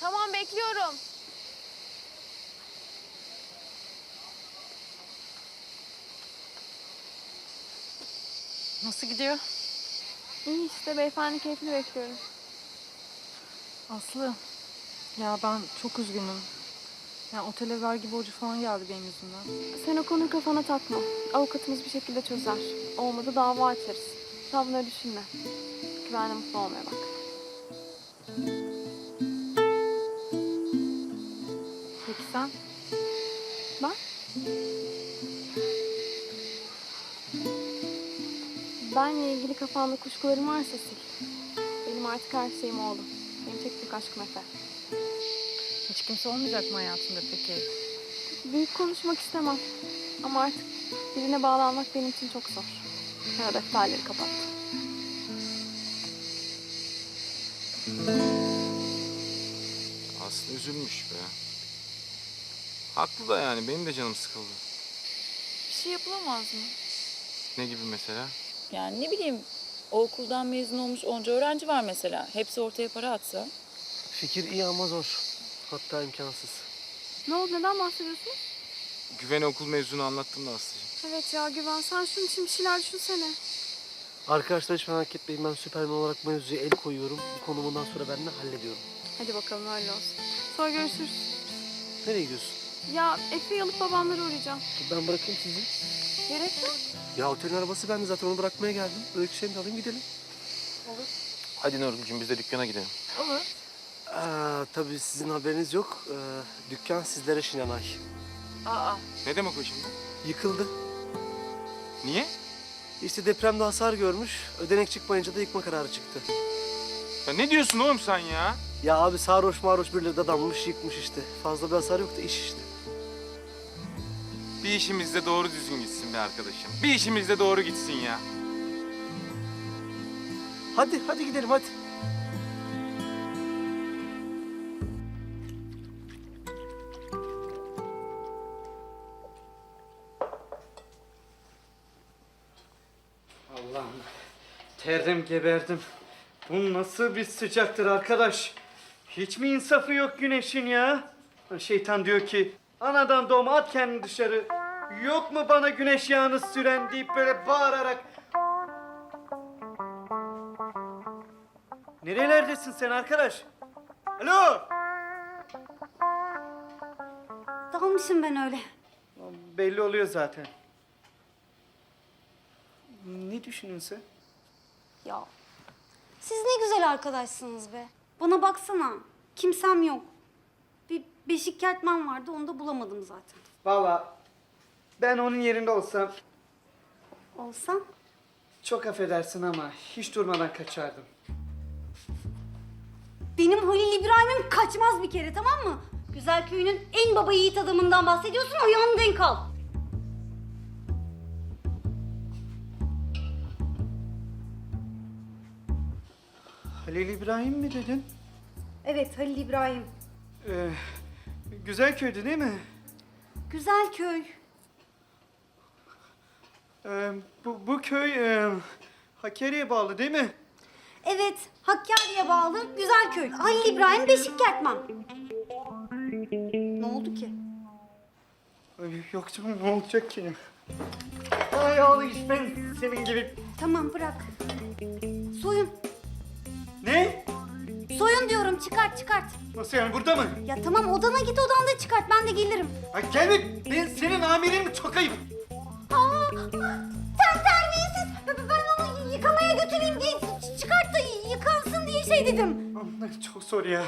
Tamam bekliyorum. Nasıl gidiyor? İyi işte beyefendi keyfini bekliyorum. Aslı, ya ben çok üzgünüm. Ya otele vergi borcu falan geldi benim yüzümden. Sen o konuyu kafana takma. Avukatımız bir şekilde çözer. Olmadı dava açarız. Sen bunları düşünme. Güvenle mutlu olmaya bak. Benle ilgili kafanda kuşkuların varsa sil. Benim artık her şeyim oğlum. Benim tek büyük aşkım Efe. Hiç kimse olmayacak mı hayatında peki? Büyük konuşmak istemem. Ama artık birine bağlanmak benim için çok zor. O defterleri kapattım. Aslı üzülmüş be. Haklı da yani benim de canım sıkıldı. Bir şey yapılamaz mı? Ne gibi mesela? Yani ne bileyim o okuldan mezun olmuş onca öğrenci var mesela. Hepsi ortaya para atsa. Fikir iyi ama zor. Hatta imkansız. Ne oldu? Neden bahsediyorsun? Güven okul mezunu anlattım da Aslı'cığım. Evet ya Güven sen şunun için bir şeyler düşünsene. Arkadaşlar hiç merak etmeyin ben Süperman olarak mevzuya el koyuyorum. Bu konu bundan sonra ben de hallediyorum. Hadi bakalım öyle olsun. Sonra görüşürüz. Nereye gidiyorsun? Ya Efe'yi alıp babamları uğrayacağım. Ben bırakayım sizi. Gerek yok. Ya otelin arabası bende zaten onu bırakmaya geldim. Öykü seni de alayım gidelim. Hadi Nurgül'cüğüm biz de dükkana gidelim. Olur. Aa, tabii sizin haberiniz yok. Ee, dükkan sizlere şinanay. Aa. Ne demek o şimdi? Yıkıldı. Niye? İşte depremde hasar görmüş. Ödenek çıkmayınca da yıkma kararı çıktı. Ya ne diyorsun oğlum sen ya? Ya abi sarhoş marhoş birileri de dammış yıkmış işte. Fazla bir hasar yok da iş işte. Bir işimiz de doğru düzgün gitsin be arkadaşım. Bir işimiz de doğru gitsin ya. Hadi hadi gidelim hadi. Allah'ım terdim geberdim. Bu nasıl bir sıcaktır arkadaş? Hiç mi insafı yok güneşin ya? Şeytan diyor ki anadan doğma at kendini dışarı. Yok mu bana güneş yağını süren deyip böyle bağırarak. Nerelerdesin sen arkadaş? Alo! Dalmışım ben öyle. Belli oluyor zaten. Ne düşünüyorsun sen? Ya siz ne güzel arkadaşsınız be. Bana baksana. Kimsem yok. Bir beşik kertmen vardı onu da bulamadım zaten. Vallahi ben onun yerinde olsam Olsam Çok affedersin ama hiç durmadan kaçardım. benim Halil İbrahim'im kaçmaz bir kere tamam mı? Güzel köyünün en baba yiğit adamından bahsediyorsun ayağını denk al. Halil İbrahim mi dedin? Evet Halil İbrahim. Ee, güzel köydü değil mi? Güzel köy. Ee, bu, bu köy e, Hakkari'ye bağlı değil mi? Evet Hakkari'ye bağlı güzel köy. Halil İbrahim beşik kertmen. Ne oldu ki? Ay, yok canım ne olacak ki? Ay oğlum iş ben senin gibi. Tamam bırak. Soyun. Ne? Soyun diyorum çıkart çıkart. Nasıl yani burada mı? Ya tamam odana git odanda çıkart ben de gelirim. Ay gelme ben senin amirin mi çok ayıp. Aa, sen terbiyesiz. Ben- onu yıkamaya götüreyim diye çıkart da yıkansın diye şey dedim. Çok zor ya.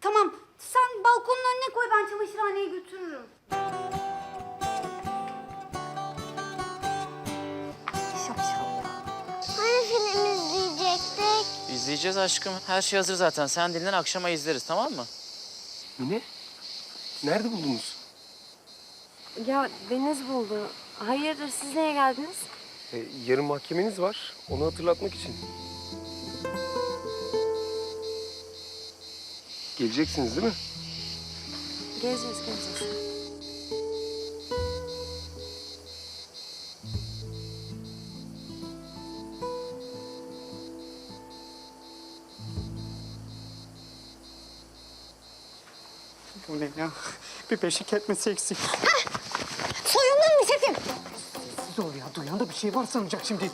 Tamam sen balkonun önüne koy ben çamaşırhaneye götürürüm. Hani film izleyecektik? İzleyeceğiz aşkım. Her şey hazır zaten. Sen dinlen akşama izleriz tamam mı? Mine? Nerede buldunuz? Ya Deniz buldu. Hayırdır siz neye geldiniz? E, yarın mahkemeniz var. Onu hatırlatmak için. Geleceksiniz değil mi? Geleceğiz geleceğiz. Bu ne ya? Bir beşik etmesi eksik. Soyundun mu şefim? Siz ol ya. Duyan da bir şey var sanacak şimdi.